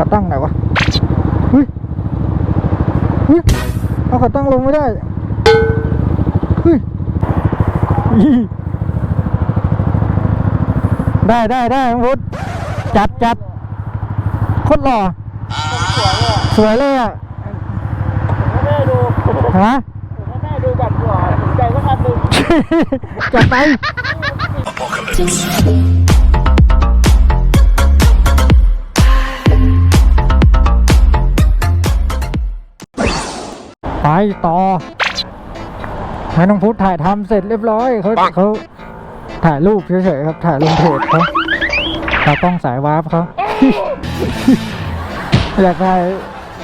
ขาตั้งไหนวะเฮ้ยเฮ้ยเอาขาตั้งลงไม่ได้เฮ้ยอีได้ได้ได้น้องพุทธจัดจัดโคตรหล่อสวยเลยอะแม่ดูฮะแม่ดูแบบหัวใจก็คันหนึ่งจัดไป ต่อให้น้องพุทธถ่ายทำเสร็จเรียบร้อยเขาเขาถ่ายรูปเฉยๆครับ ถ่ายลงเพจเขาตากล้องสายวาร์ปเขาอยากถ่าย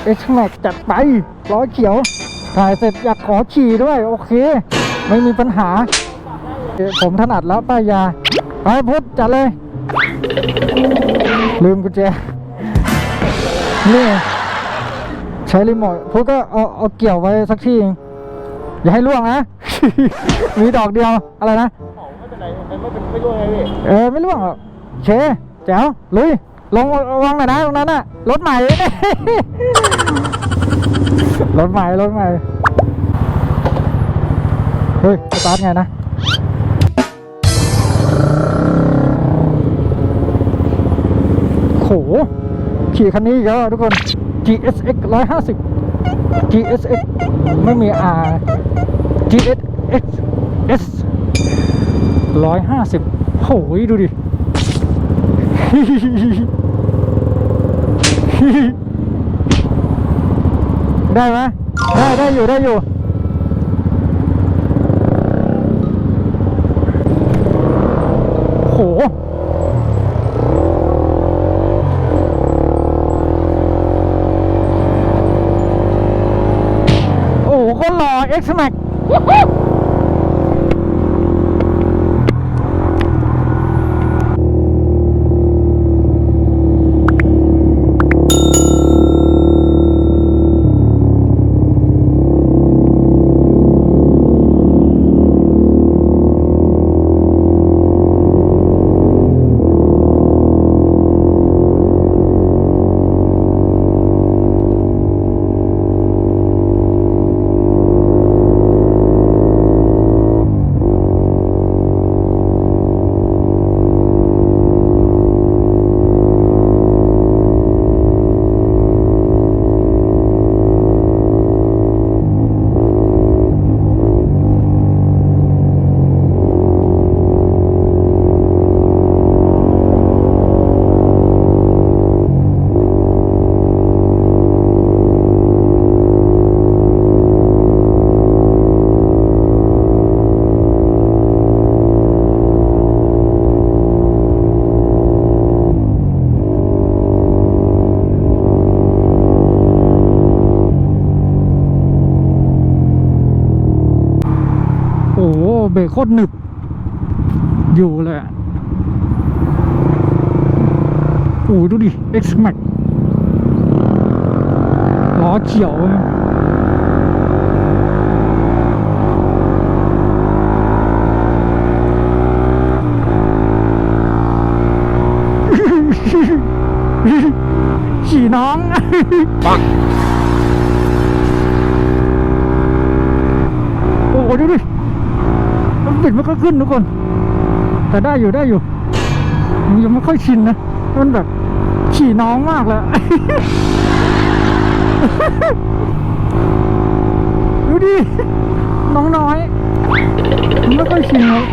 เอ็กซ์แม็กจัดไปล้อเขียว ถ่ายเสร็จอยากขอขี่ด้วย โอเค ไม่มีปัญหาเอ่อผมถนัดแล้วป้ายา ไปพุทธจัดเลย ลืมกุญแจนี่ใช้รีโมทพุทธก็เอาเอาเกี่ยวไว้สักที่เองอย่าให้ล่วงนะ มีดอกเดียวอะไรนะของไม่เป็นไรมันไม่เป็นไม่รู้ไงพี่เออไม่ล่วงหรอกโอเคแจ๋วลุยลงระวังหน่อยนะตรงนั้นน่ะรถใหม่ รถใหม่รถใหม่เฮ้ยสตาร์ทไงนะโหขี่คันนี้อีกแล้วอะทุกคน GSX 150 GSX ไม่มี R GSX S 150โหยดูดิได้ไหมได้ได้อยู่ได้อยู่โห โอ้โเบรกโคตรหนึบ อยู่เลยอะโอ้โหดูดิ X Max ล้อเขียวขี่น้องปังโอ้โหดูดิ ปิดมันก็ขึ้นทุกคน แต่ได้อยู่ได้อยู่มันยังไม่ค่อยชินนะมันแบบขี่น้องมากเลยดูดิน้องน้อยมันไม่ค่อยชินเลย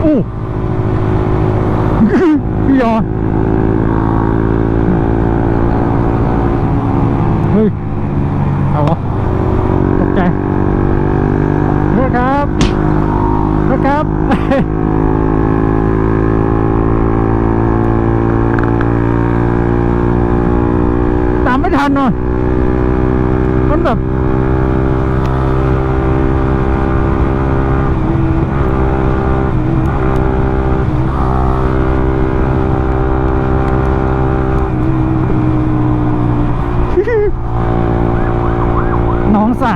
โอ้ พี่ยอ เฮ้ย เอาวะตกใจนะครับนะครับ ตามไม่ทันเนอะมันแบบ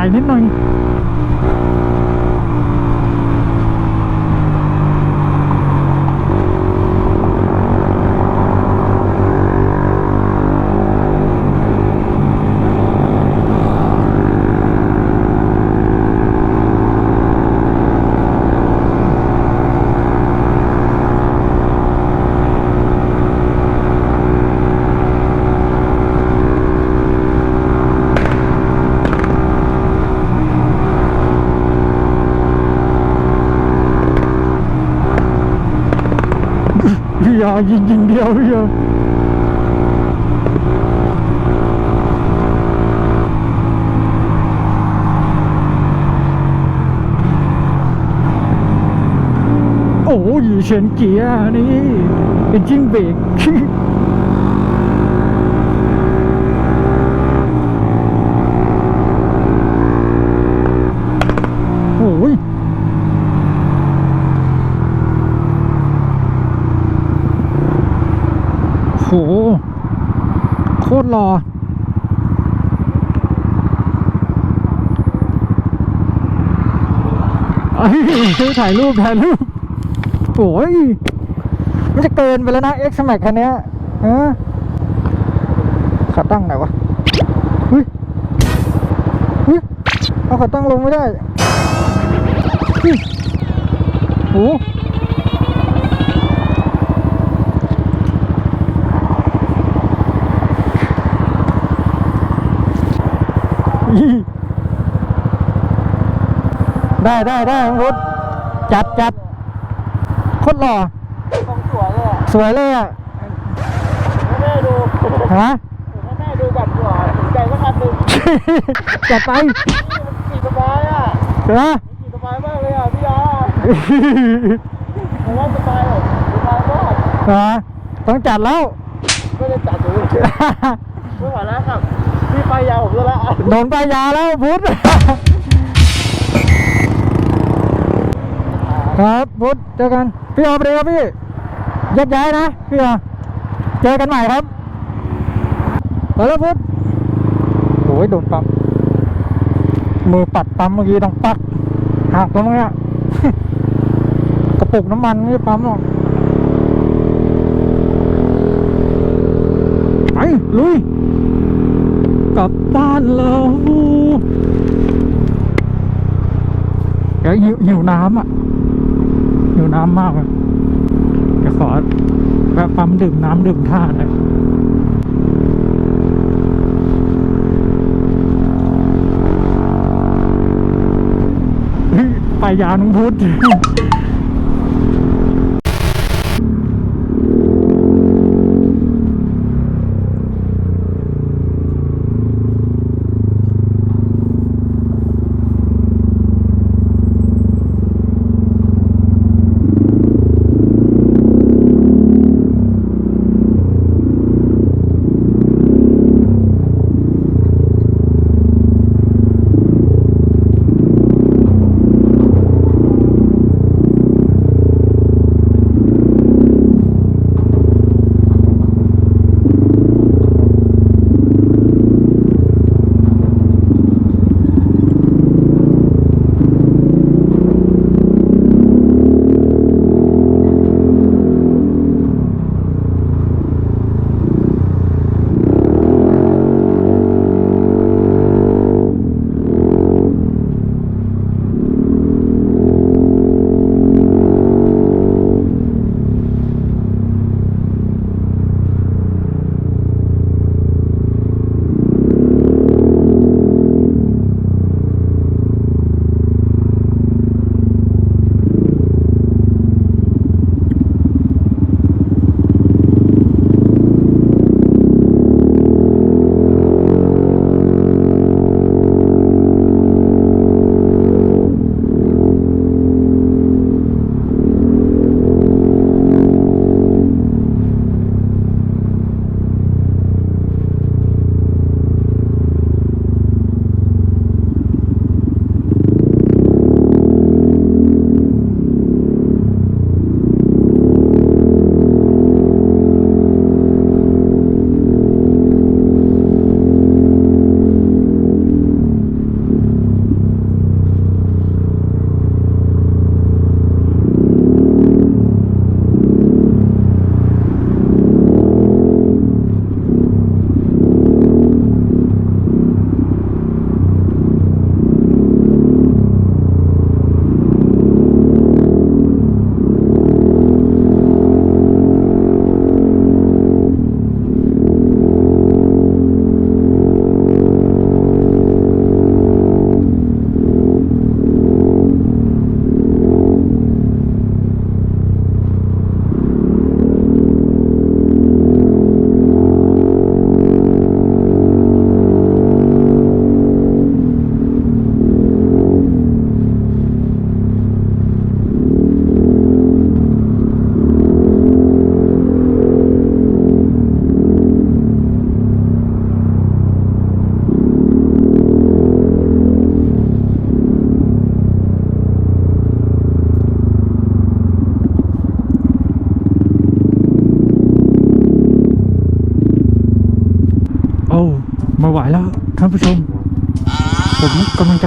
น้องสายนิดนึง ยายิงยิงเดียวพี่ยาโอ้ยเชนเกียร์นี่เป็นจิ้งเบรก โอ้ย โห โคตรหล่อ ช่วยถ่ายรูปถ่ายรูปโอ้ยมันจะเกินไปแล้วนะ X Max คันนี้ฮะขาตั้งไหนวะเฮ้ยเฮ้ยเอาขาตั้งลงไม่ได้เฮ้ยโห อี้ ได้ได้ได้น้องรุดจัดจัดโคตรหล่อตรงสวยเลยอะสวยเลยอะให้แม่ดูฮะ ให้แม่ดูก่อนดีกว่าสนใจสักคันหนึ่งจัดไปนี่มันขี่สบายอะนะขี่สบายมากเลยอะพี่ยาผมว่าสบายแบบสบายมากนะต้องจัดแล้ว ไม่ได้จัดเลยไม่ไหวแล้วครับพี่ไปยาวผมแล้วละ โดนปลายยาแล้วพุทธ ครับพุทธเจอกัน พี่ออไปเลยครับพี่แยกย้ายนะ พี่ออเจอกันใหม่ครับไปแล้วพุทธโอ้ยโดนปั๊มมือปัดปั๊มเมื่อกี้ต้องปักหักตรงนี้กระปุกน้ำมันไม่ปั๊มหรอกไปลุยกลับบ้านแล้วเดี๋ยวหิวหิวน้ำอะ หิวน้ำมากเลยขอแวะปั๊มดื่มน้ำดื่มท่าหน่อยไปยานุพุทธ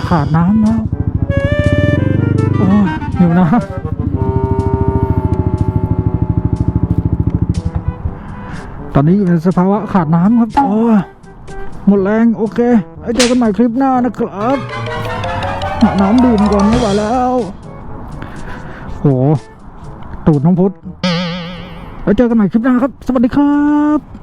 ขาดน้ำแล้ว โอ้ยหิวน้ำตอนนี้อยู่ในสภาวะขาดน้ำครับ โอ้ยหมดแรง โอเคไว้เจอกันใหม่คลิปหน้านะครับหาน้ำดื่มก่อนไม่ไหวแล้ว โห ตูดน้องพุทธแล้วเจอกันใหม่คลิปหน้าครับ สวัสดีครับ